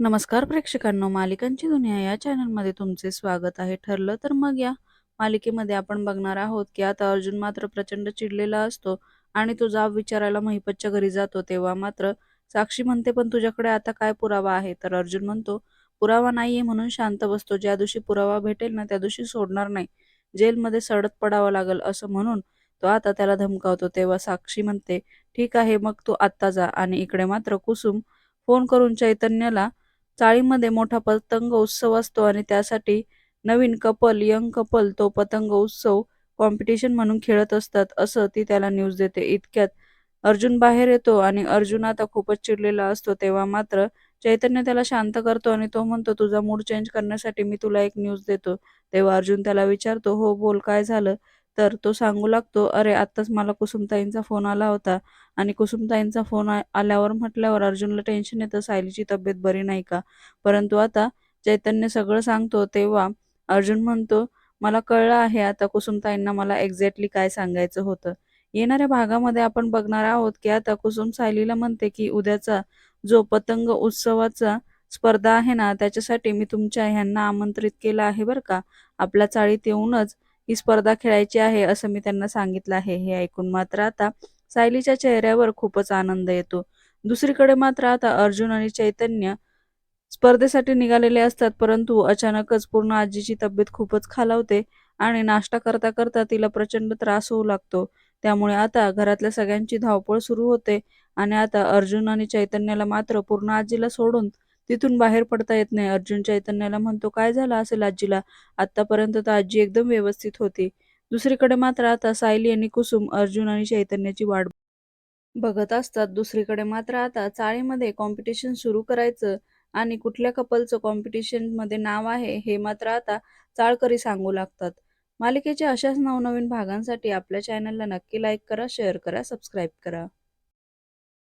नमस्कार प्रेक्षकांनो मालिकांची दुनिया या चॅनलमध्ये तुमचे स्वागत आहे. ठरलं तर मग या. मालिकेमध्ये आपण बघणार आहोत की आता अर्जुन मात्र प्रचंड चिडलेला असतो आणि तो जाब विचारायला महिपतच्या घरी जातो. तेव्हा मात्र साक्षी म्हणते पण तुझ्याकडे आता काय पुरावा आहे? तर अर्जुन म्हणतो पुरावा नाहीये म्हणून शांत बसतो. ज्या दिवशी पुरावा भेटेल ना त्या दिवशी सोडणार नाही. जेलमध्ये सडत पडावं लागल असं म्हणून तो आता त्याला धमकावतो. तेव्हा साक्षी म्हणते ठीक आहे मग तू आत्ता जा. आणि इकडे मात्र कुसुम फोन करून चैतन्याला चाळीमध्ये मोठा पतंग उत्सव असतो आणि त्यासाठी नवीन कपल यंग कपल तो पतंग उत्सव कॉम्पिटिशन म्हणून खेळत असतात असं ती त्याला न्यूज देते. इतक्यात अर्जुन बाहेर येतो आणि अर्जुन आता खूपच चिडलेला असतो तेव्हा मात्र चैतन्य त्याला शांत करतो आणि तो म्हणतो तुझा मूड चेंज करण्यासाठी मी तुला एक न्यूज देतो. तेव्हा अर्जुन त्याला विचारतो हो बोल काय झालं? तर तो सांगू लागतो अरे आत्ताच मला कुसुमताईंचा फोन आला होता आणि कुसुमताईंचा फोन आल्यावर म्हटल्यावर अर्जुनला टेन्शन येतं सायलीची तब्येत बरी नाही का? परंतु आता चैतन्य सगळं सांगतो तेव्हा अर्जुन म्हणतो मला कळलं आहे आता कुसुमताईंना मला एक्झॅक्टली काय सांगायचं होतं. येणाऱ्या भागामध्ये आपण बघणार आहोत की आता कुसुम सायलीला म्हणते की उद्याचा जो पतंग उत्सवाचा स्पर्धा आहे ना त्याच्यासाठी मी तुमच्या ह्यांना आमंत्रित केलं आहे बरं का. आपल्या चाळीत येऊनच ही स्पर्धा खेळायची आहे असं मी त्यांना सांगितलं आहे हे ऐकून मात्र आता सायलीच्या चेहऱ्यावर खूपच आनंद येतो. दुसरीकडे मात्र आता अर्जुन आणि चैतन्य स्पर्धेसाठी निघालेले असतात परंतु अचानकच पूर्ण आजीची तब्येत खूपच खालावते आणि नाश्ता करता करता तिला प्रचंड त्रास होऊ लागतो. त्यामुळे आता घरातल्या सगळ्यांची धावपळ सुरू होते आणि आता अर्जुन आणि चैतन्याला मात्र पूर्ण आजीला सोडून तिथून बाहेर पडता येत नाही. अर्जुन चैतन्याला म्हणतो काय झालं असेल आजीला? आतापर्यंत तर आजी एकदम व्यवस्थित होती. दुसरीकडे मात्र आता सायली आणि कुसुम अर्जुन आणि चैतन्याची वाट बघत असतात. दुसरीकडे मात्र आता चाळीमध्ये कॉम्पिटिशन सुरू करायचं आणि कुठल्या कपलचं कॉम्पिटिशनमध्ये नाव आहे हे मात्र आता चाळकरी सांगू लागतात. मालिकेच्या अशाच नवनवीन भागांसाठी आपल्या चॅनलला नक्की लाईक करा शेअर करा सबस्क्राईब करा.